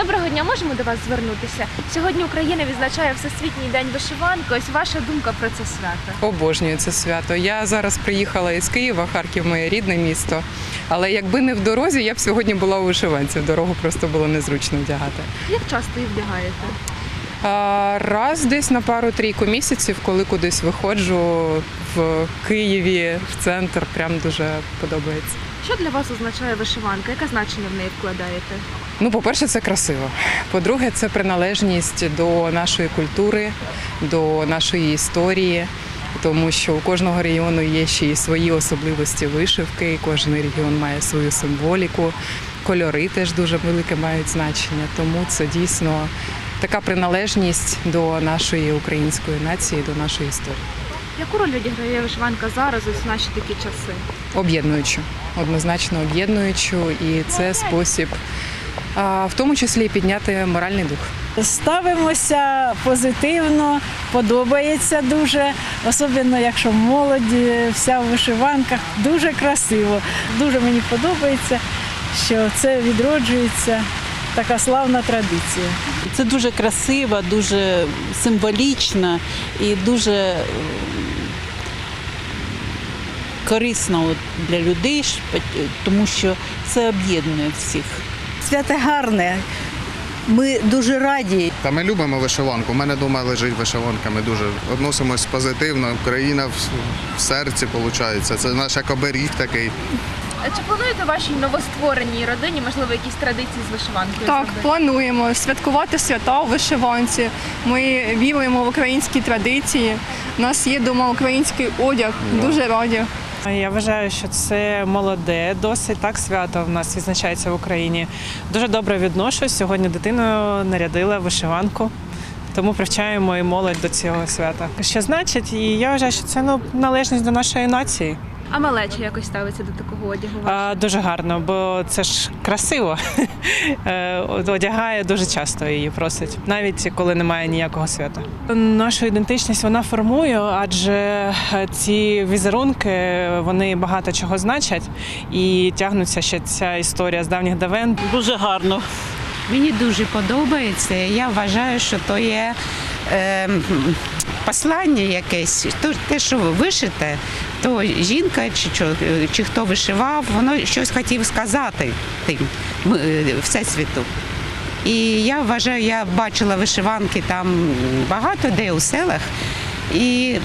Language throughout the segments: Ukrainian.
Доброго дня, можемо до вас звернутися. Сьогодні Україна відзначає Всесвітній день вишиванки. Ось ваша думка про це свято. Обожнюю це свято. Я зараз приїхала із Києва, Харків моє рідне місто. Але якби не в дорозі, я б сьогодні була у вишиванці. В дорогу просто було незручно вдягати. Як часто її вдягаєте? Раз десь на пару-трійку місяців, коли кудись виходжу в Києві, в центр, прям дуже подобається. Що для вас означає вишиванка? Яке значення в неї вкладаєте? Ну, по-перше, це красиво. По-друге, це приналежність до нашої культури, до нашої історії, тому що у кожного регіону є ще й свої особливості вишивки, кожен регіон має свою символіку, кольори теж дуже велике мають значення. Тому це дійсно така приналежність до нашої української нації, до нашої історії. Яку роль відіграє вишиванка зараз в наші такі часи? Об'єднуючу, однозначно об'єднуючу, і це спосіб. В тому числі і підняти моральний дух. Ставимося позитивно, подобається дуже, особливо якщо молоді, вся в вишиванках, дуже красиво. Дуже мені подобається, що це відроджується така славна традиція. Це дуже красиво, дуже символічно і дуже корисно для людей, тому що це об'єднує всіх. Свято гарне. Ми дуже раді. Та ми любимо вишиванку. У мене вдома лежить вишиванка. Ми дуже відносимось позитивно. Україна в, в серці виходить. Це наш як оберіг такий. А Чи плануєте вашій новоствореній родині, можливо, якісь традиції з вишиванкою? Так, зробити? плануємо святкувати свята у вишиванці. Ми віруємо в українські традиції. У нас є дома український одяг. Дуже раді. Я вважаю, що це молоде, досить так свято в нас відзначається в Україні. Дуже добре відношусь. Сьогодні дитину нарядила вишиванку. Тому привчаємо і молодь до цього свята. Що значить, і я вважаю, що це ну належність до нашої нації. А малеча якось ставиться до такого одягу? А, дуже гарно, бо це ж красиво. Е, Одягає дуже часто її просить, навіть коли немає ніякого свята. Нашу ідентичність вона формує, адже е, ці візерунки вони багато чого значать і тягнуться ще ця історія з давніх давен. Дуже гарно. Мені дуже подобається. Я вважаю, що то є е, послання якесь. То, те, що ви вишите, то жінка чи, чо- чи хто вишивав, воно щось хотів сказати тим е, всесвіту. І я вважаю, я бачила вишиванки там багато де у селах, і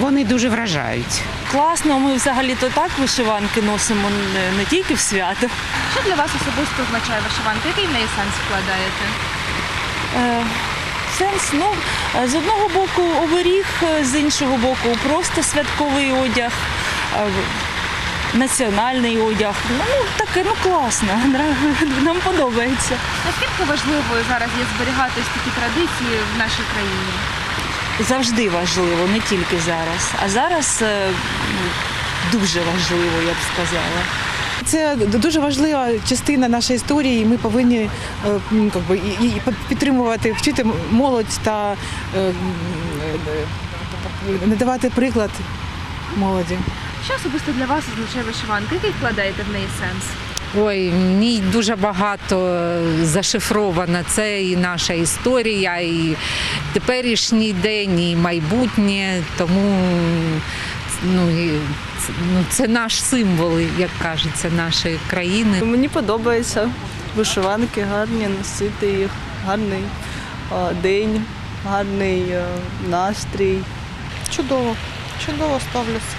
вони дуже вражають. Класно, ми взагалі-то так вишиванки носимо не, не тільки в свято. Що для вас особисто означає вишиванка? Який в неї сенс вкладаєте? Е, сенс, ну, е, з одного боку оберіг, е, з іншого боку просто святковий одяг, е, національний одяг. Ну, таке, ну класно, нам подобається. Наскільки важливо зараз є зберігати такі традиції в нашій країні? Завжди важливо, не тільки зараз. А зараз ну, дуже важливо, я б сказала. Це дуже важлива частина нашої історії, і ми повинні е, как би, і- підтримувати, вчити молодь та е, е, не давати приклад молоді. Що особисто для вас означає вишиванка? Який вкладаєте в неї сенс? Ой, в ній дуже багато зашифровано. Це і наша історія, і теперішній день, і майбутнє. Тому ну, і це- ну, це наш символ, як кажеться, нашої країни. Мені подобається вишиванки гарні, носити їх, гарний день, гарний настрій. Чудово, чудово ставлюся.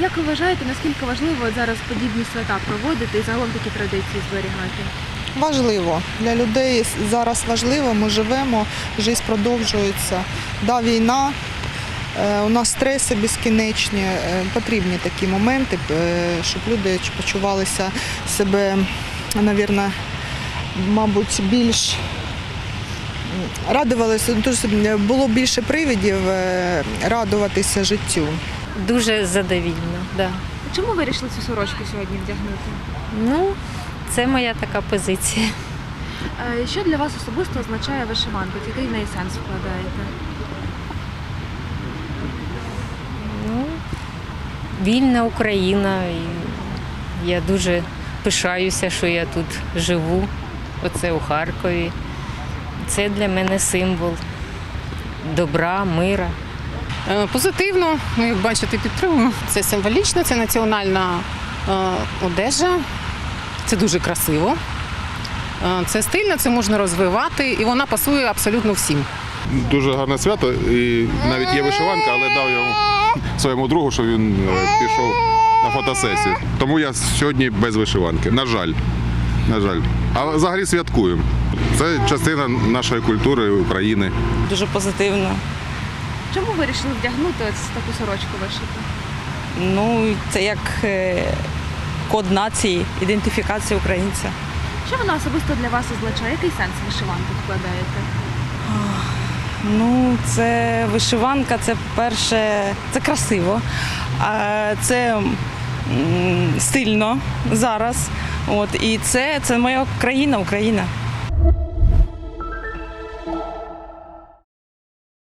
Як ви вважаєте, наскільки важливо от зараз подібні свята проводити і загалом такі традиції зберігати? Важливо. Для людей зараз важливо, ми живемо, життя продовжується. Да, війна, у нас стреси безкінечні, е, потрібні такі моменти, е, щоб люди почувалися себе, навірно, мабуть, більш радувалися, було більше привідів е, радуватися життю. Дуже задовільно. Да. Чому ви вирішили цю сорочку сьогодні вдягнути? Ну, це моя така позиція. Е, Що для вас особисто означає вишиванка? Який в неї сенс вкладаєте? Ну, вільна Україна. І я дуже пишаюся, що я тут живу. оце у Харкові. Це для мене символ добра, мира. Е, Позитивно, ну як бачите, підтримуємо. Це символічно, це національна е, одежа, це дуже красиво. Е, Це стильно, це можна розвивати, і вона пасує абсолютно всім. Дуже гарне свято, і навіть є вишиванка, але дав йому своєму другу, що він е, пішов на фотосесію. Тому я сьогодні без вишиванки. На жаль. На жаль. А взагалі святкуємо. Це частина нашої культури України. Дуже позитивно. Чому ви вирішили вдягнути ось таку сорочку вишиту? Ну, це як е, код нації, ідентифікація українця. Що вона особисто для вас означає? Який сенс вишиванки вкладаєте? Ну, це вишиванка, це перше, це красиво, це стильно зараз. От, і це, це моя країна, Україна.